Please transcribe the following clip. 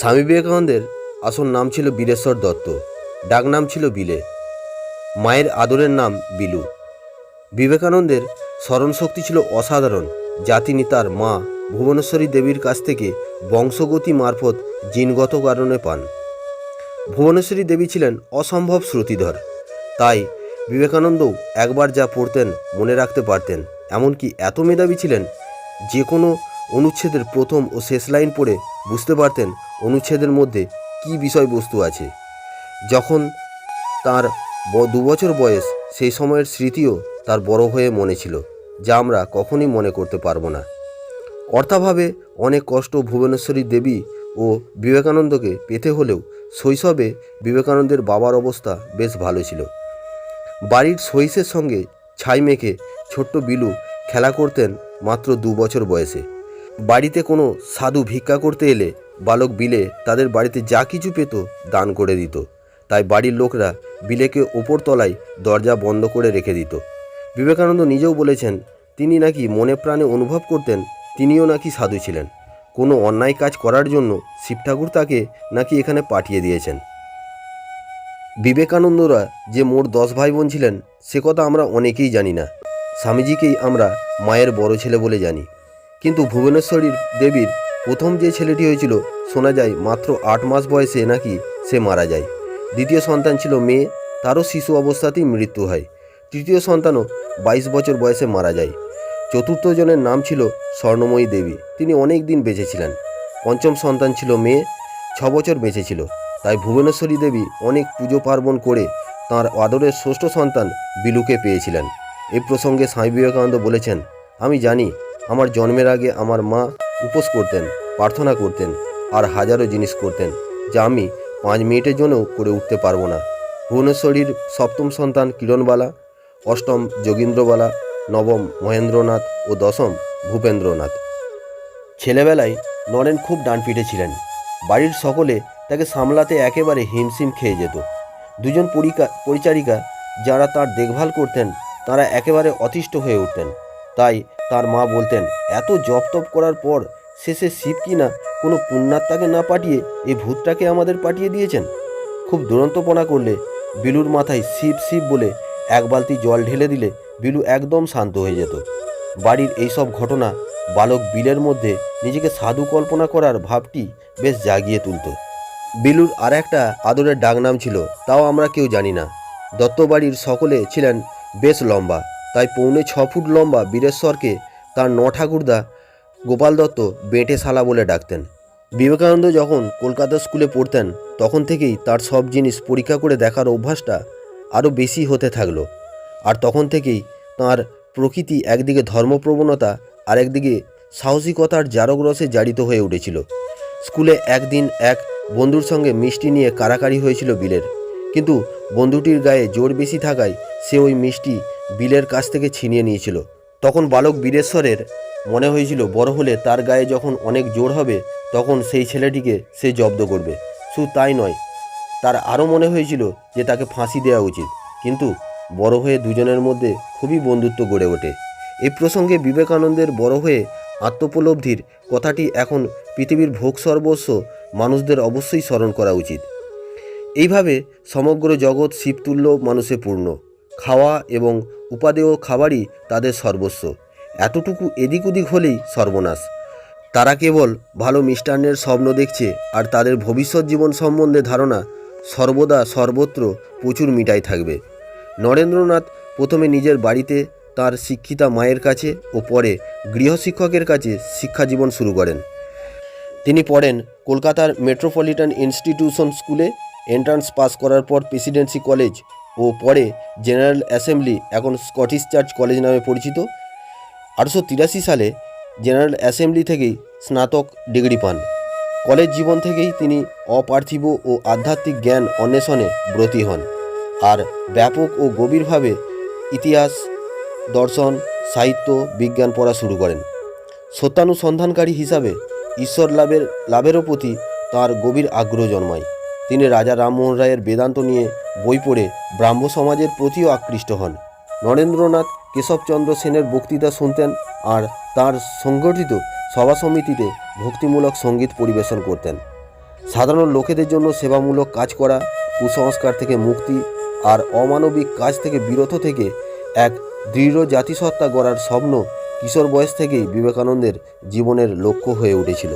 স্বামী বিবেকানন্দের আসল নাম ছিল বীরেশ্বর দত্ত, ডাক নাম ছিল বিলে। মায়ের আদরের নাম বিলু। বিবেকানন্দের স্মরণশক্তি ছিল অসাধারণ, যা তিনি তার মা ভুবনেশ্বরী দেবীর কাছ থেকে বংশগতি মারফত জিনগত কারণে পান। ভুবনেশ্বরী দেবী ছিলেন অসম্ভব শ্রুতিধর, তাই বিবেকানন্দও একবার যা পড়তেন মনে রাখতে পারতেন, এমনকি এত মেধাবী ছিলেন যে কোনো অনুচ্ছেদের প্রথম ও শেষ লাইন পড়ে বুঝতে পারতেন অনুচ্ছেদের মধ্যে কী বিষয়বস্তু আছে। যখন তার দু বছর বয়স, সেই সময়ের স্মৃতিও তার বড় হয়ে মনে ছিল, যা আমরা কখনই মনে করতে পারব না। অর্থাভাবে অনেক কষ্ট ভুবনেশ্বরী দেবী ও বিবেকানন্দকে পেতে হলেও শৈশবে বিবেকানন্দের বাবার অবস্থা বেশ ভালো ছিল। বাড়ির সহিসের সঙ্গে ছাই মেখে ছোট্ট বিলু খেলা করতেন মাত্র দু বছর বয়সে। বাড়িতে কোনো সাধু ভিক্ষা করতে এলে বালক বিলে তাদের বাড়িতে যা কিছু পেত দান করে দিত। তাই বাড়ির লোকরা বিলেকে ওপর তলায় দরজা বন্ধ করে রেখে দিত। বিবেকানন্দ নিজেও বলেছেন, তিনি নাকি মনে প্রাণে অনুভব করতেন, তিনিও নাকি সাধু ছিলেন। কোনো অন্যায় কাজ করার জন্য শিব ঠাকুর তাকে নাকি এখানে পাঠিয়ে দিয়েছেন। বিবেকানন্দরা যে মোট দশ ভাই বোন ছিলেন, সে কথা আমরা অনেকেই জানি না। স্বামীজিকেই আমরা মায়ের বড় ছেলে বলে জানি। কিন্তু ভুবনেশ্বরীর দেবীর প্রথম যে ছেলেটি হয়েছিল, শোনা যায় মাত্র আট মাস বয়সে নাকি সে মারা যায়। দ্বিতীয় সন্তান ছিল মেয়ে, তারও শিশু অবস্থাতেই মৃত্যু হয়। তৃতীয় সন্তানও বাইশ বছর বয়সে মারা যায়। চতুর্থ জনের নাম ছিল স্বর্ণময়ী দেবী। তিনি অনেক দিন বেঁচে ছিলেন পঞ্চম সন্তান ছিল মেয়ে, ছ বছর বেঁচে ছিল তাই ভুবনেশ্বরী দেবী অনেক পুজো পার্বণ করে তাঁর আদরের ষষ্ঠ সন্তান বিলুকে পেয়েছিলেন। এই প্রসঙ্গে স্বামী বিবেকানন্দ বলেছেন, আমি জানি আমার জন্মের আগে আমার মা উপোস করতেন, প্রার্থনা করতেন আর হাজারো জিনিস করতেন যা আমি পাঁচ মিনিটের জন্যও করে উঠতে পারব না। ভুবনেশ্বরীর সপ্তম সন্তান কিরণবালা, অষ্টম যোগীন্দ্রবালা, নবম মহেন্দ্রনাথ ও দশম ভূপেন্দ্রনাথ। ছেলেবেলায় নরেন খুব ডানপিটে ছিলেন। বাড়ির সকলে তাকে সামলাতে একেবারে হিমশিম খেয়ে যেত। দুজন পরিচারিকা যারা তার দেখভাল করতেন, তারা একেবারে অতিষ্ঠ হয়ে উঠতেন। তাই তার মা বলতেন, এত জপ তপ করার পর শেষে শিব কি না কোনো পুণ্যাত্মাকে না পাঠিয়ে এই ভূতটাকে আমাদের পাঠিয়ে দিয়েছেন? খুব দুরন্তপনা করলে বিলুর মাথায় শিব শিব বলে এক বালতি জল ঢেলে দিলে বিলু একদম শান্ত হয়ে যেত। বাড়ির এইসব ঘটনা বালক বিলের মধ্যে নিজেকে সাধু কল্পনা করার ভাবটি বেশ জাগিয়ে তুলত। বিলুর আর একটা আদরের ডাকনাম ছিল, তাও আমরা কেউ জানি না। দত্তবাড়ির সকলে ছিলেন বেশ লম্বা। তাই পৌনে ছ ফুট লম্বা বীরেশ্বরকে তার ন ঠাকুরদা গোপাল দত্ত বেঁটে শালা বলে ডাকতেন। বিবেকানন্দ যখন কলকাতা স্কুলে পড়তেন, তখন থেকেই তার সব জিনিস পরীক্ষা করে দেখার অভ্যাসটা আরও বেশি হতে থাকল। আর তখন থেকেই তার প্রকৃতি একদিকে ধর্মপ্রবণতা আর একদিকে সাহসিকতার জারক রসে জারিত হয়ে উঠেছিল। স্কুলে একদিন এক বন্ধুর সঙ্গে মিষ্টি নিয়ে কারাকারি হয়েছিল বিলের। কিন্তু বন্ধুটির গায়ে জোর বেশি থাকায় সে ওই মিষ্টি বিলের কাছ থেকে ছিনিয়ে নিয়েছিল। তখন বালক বীরেশ্বরের মনে হয়েছিল, বড় হলে তার গায়ে যখন অনেক জোর হবে, তখন সেই ছেলেটিকে সে জব্দ করবে। শুধু তাই নয়, তার আরও মনে হয়েছিল যে তাকে ফাঁসি দেওয়া উচিত। কিন্তু বড় হয়ে দুজনের মধ্যে খুবই বন্ধুত্ব গড়ে ওঠে। এই প্রসঙ্গে বিবেকানন্দের বড় হয়ে আত্মোপলব্ধির কথাটি এখন পৃথিবীর ভোগ সর্বস্ব মানুষদের অবশ্যই স্মরণ করা উচিত। এইভাবে সমগ্র জগৎ শিবতুল্য মানুষে পূর্ণ। খাওয়া এবং উপাদেয় খাবারই তাদের সর্বস্ব। এতটুকু এদিক ওদিক হলেই সর্বনাশ। তারা কেবল ভালো মিষ্টান্নের স্বপ্ন দেখছে আর তাদের ভবিষ্যৎ জীবন সম্বন্ধে ধারণা সর্বদা সর্বত্র প্রচুর মিটাই থাকবে। নরেন্দ্রনাথ প্রথমে নিজের বাড়িতে তার শিক্ষিতা মায়ের কাছে ও পরে গৃহশিক্ষকের কাছে শিক্ষা জীবন শুরু করেন। তিনি পড়েন কলকাতার মেট্রোপলিটন ইনস্টিটিউশন স্কুলে, এন্ট্রান্স পাস করার পর প্রেসিডেন্সি কলেজ ও পরে জেনারেল অ্যাসেম্বলি, এখন স্কটিশ চার্চ কলেজ নামে পরিচিত। আটশো তিরাশি সালে জেনারেল অ্যাসেম্বলি থেকেই স্নাতক ডিগ্রি পান। কলেজ জীবন থেকেই তিনি অপার্থিব ও আধ্যাত্মিক জ্ঞান অন্বেষণে ব্রতী হন। আর ব্যাপক ও গভীরভাবে ইতিহাস, দর্শন, সাহিত্য, বিজ্ঞান পড়া শুরু করেন। সত্যানুসন্ধানকারী হিসাবে ঈশ্বর লাভের, লাভেরও প্রতি তার গভীর আগ্রহ জন্মায়। তিনি রাজা রামমোহন রায়ের বেদান্ত নিয়ে বই পড়ে ব্রাহ্ম সমাজের প্রতিও আকৃষ্ট হন। নরেন্দ্রনাথ কেশবচন্দ্র সেনের বক্তৃতা শুনতেন আর তার সংগঠিত সভা সমিতিতে ভক্তিমূলক সংগীত পরিবেশন করতেন। সাধারণ লোকেদের জন্য সেবামূলক কাজ করা, কুসংস্কার থেকে মুক্তি আর অমানবিক কাজ থেকে বিরত থেকে এক দৃঢ় জাতিসত্তা গড়ার স্বপ্ন কিশোর বয়স থেকেই বিবেকানন্দের জীবনের লক্ষ্য হয়ে উঠেছিল।